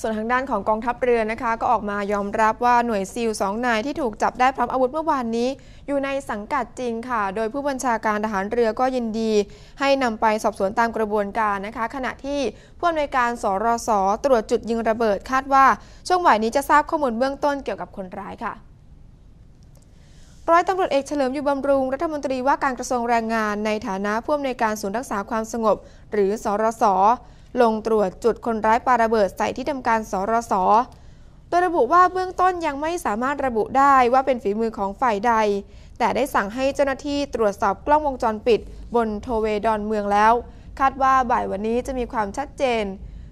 ส่วนทางด้านของกองทัพเรือนะคะ ก็ออกมายอมรับว่าหน่วยซีลสองนายที่ถูกจับได้พร้อมอาวุธเมื่อวานนี้ อยู่ในสังกัดจริงค่ะ โดยผู้บัญชาการทหารเรือก็ยินดี ให้นำไปสอบสวนตามกระบวนการนะคะ ขณะที่ผู้อำนวยการสรสตรวจจุดยิงระเบิดคาดว่า ช่วงบ่ายนี้จะทราบข้อมูลเบื้องต้นเกี่ยวกับคนร้ายค่ะร้อยตำรวจเอกเฉลิมอยู่บำรุง รัฐมนตรีว่าการกระทรวงแรงงานในฐานะผู้อำนวยการศูนย์รักษาความสงบ หรือสรส ลงตรวจจุดคนร้ายปาระเบิดใส่ที่ทำการสรสโดยระบุว่าเบื้องต้นยังไม่สามารถระบุได้ว่าเป็นฝีมือของฝ่ายใด แต่ได้สั่งให้เจ้าหน้าที่ตรวจสอบกล้องวงจรปิด บนโทเวดอนเมืองแล้ว คาดว่าบ่ายวันนี้จะมีความชัดเจน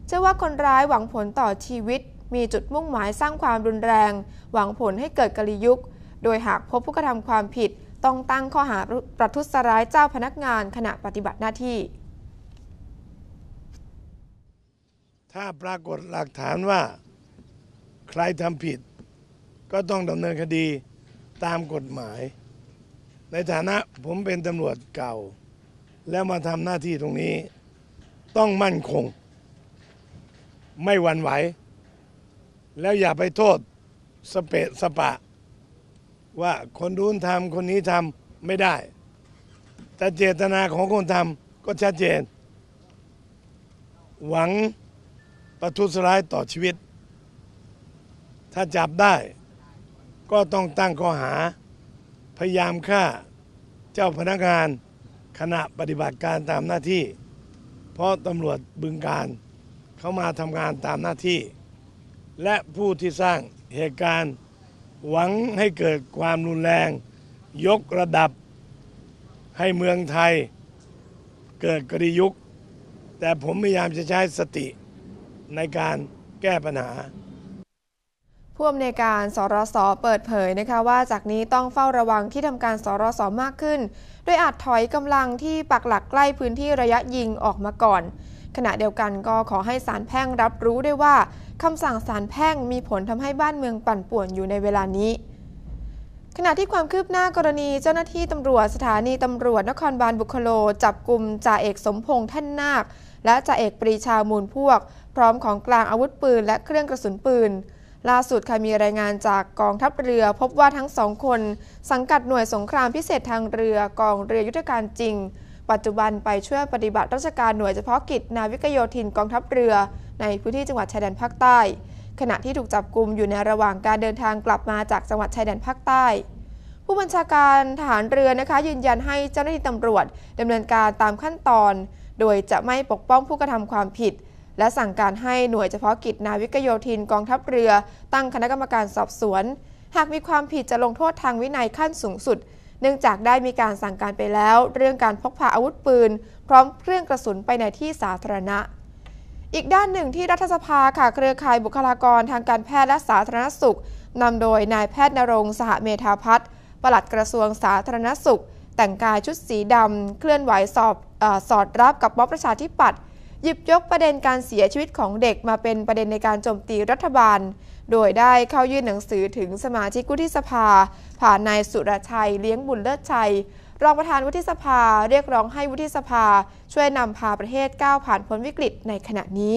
เชื่อว่าคนร้ายหวังผลต่อชีวิต มีจุดมุ่งหมายสร้างความรุนแรง หวังผลให้เกิดกลยุกโดยหากพบผู้กระทำความผิด ต้องตั้งข้อหาประทุษร้ายเจ้าพนักงานขณะปฏิบัติหน้าที่ ถ้าปรากฏหลักฐานว่า ใครทำผิด ก็ต้องดำเนินคดีตามกฎหมาย ในฐานะผมเป็นตำรวจเก่า แล้วมาทำหน้าที่ตรงนี้ ต้องมั่นคง ไม่หวั่นไหว แล้วอย่าไปโทษสเปะสปะ ว่าคนนู้นทำคนนี้ทำไม่ได้ แต่เจตนาของคนทำก็ชัดเจน หวัง ประทุษร้ายต่อชีวิต ถ้าจับได้ ก็ต้องตั้งข้อหา พยายามฆ่าเจ้าพนักงานขณะปฏิบัติการตามหน้าที่ เพราะตำรวจบึงการเขามาทำงานตามหน้าที่ และผู้ที่สร้างเหตุการณ์หวังให้เกิดความรุนแรง ยกระดับให้เมืองไทยเกิดกริยุก แต่ผมพยายามจะใช้สติ ในการแก้ปัญหาผู้อำนวยการสรสเปิดเผยนะคะว่าจากนี้ต้องเฝ้าระวังที่ทำการสรสมากขึ้น โดยอาจถอยกำลังที่ปักหลักใกล้พื้นที่ระยะยิงออกมาก่อน ขณะเดียวกันก็ขอให้สารแพ่งรับรู้ได้ว่าคำสั่งสารแพ่งมีผลทำให้บ้านเมืองปั่นป่วนอยู่ในเวลานี้ ขณะที่ความคืบหน้ากรณีเจ้าหน้าที่ตำรวจสถานีตำรวจนครบาลบุคโล จับกลุ่มจ่าเอกสมพงษ์ท่านนาค และจ่าเอกปรีชามูลพวก พร้อมของกลางอาวุธปืน และเครื่องกระสุนปืน ล่าสุดค่ะมีรายงานจากกองทัพเรือ พบว่าทั้งสองคน สังกัดหน่วยสงครามพิเศษทางเรือกองเรือยุทธการจริง ปัจจุบันไปช่วยปฏิบัติราชการหน่วยเฉพาะกิจนาวิกโยธินกองทัพเรือ ในพื้นที่จังหวัดชายแดนภาคใต้ ขณะที่ถูกจับกลุ่มอยู่ในระหว่างการเดินทางกลับมาจากจังหวัดชายแดนภาคใต้ ผู้บัญชาการทหารเรือนะคะ ยืนยันให้เจ้าหน้าที่ตำรวจดำเนินการตามขั้นตอน โดยจะไม่ปกป้องผู้กระทำความผิด และสั่งการให้หน่วยเฉพาะกิจนาวิกโยธินกองทัพเรือ ตั้งคณะกรรมการสอบสวน หากมีความผิดจะลงโทษทางวินัยขั้นสูงสุด เนื่องจากได้มีการสั่งการไปแล้ว เรื่องการพกพาอาวุธปืน พร้อมเครื่องกระสุนไปในที่สาธารณะ อีกด้านหนึ่งที่รัฐสภาค่ะเครือข่ายบุคลากรทางการแพทย์และสาธารณสุขนำโดยนายแพทย์นรงสหเมธาพัฒน์ปลัดกระทรวงสาธารณสุข แต่งกายชุดสีดำเคลื่อนไหวสอบอสอดรับกับม็อบประชาธิปัตย์หยิบยกประเด็นการเสียชีวิตของเด็กมาเป็นประเด็นในการโจมตีรัฐบาล โดยได้เข้ายื่นหนังสือถึงสมาชิกวุฒิสภา ผ่านนายสุรชัยเลี้ยงบุญเลิศชัย รองประธานวุฒิสภาเรียกร้องให้วุฒิสภา ช่วยนำพาประเทศก้าวผ่านพ้นวิกฤตในขณะนี้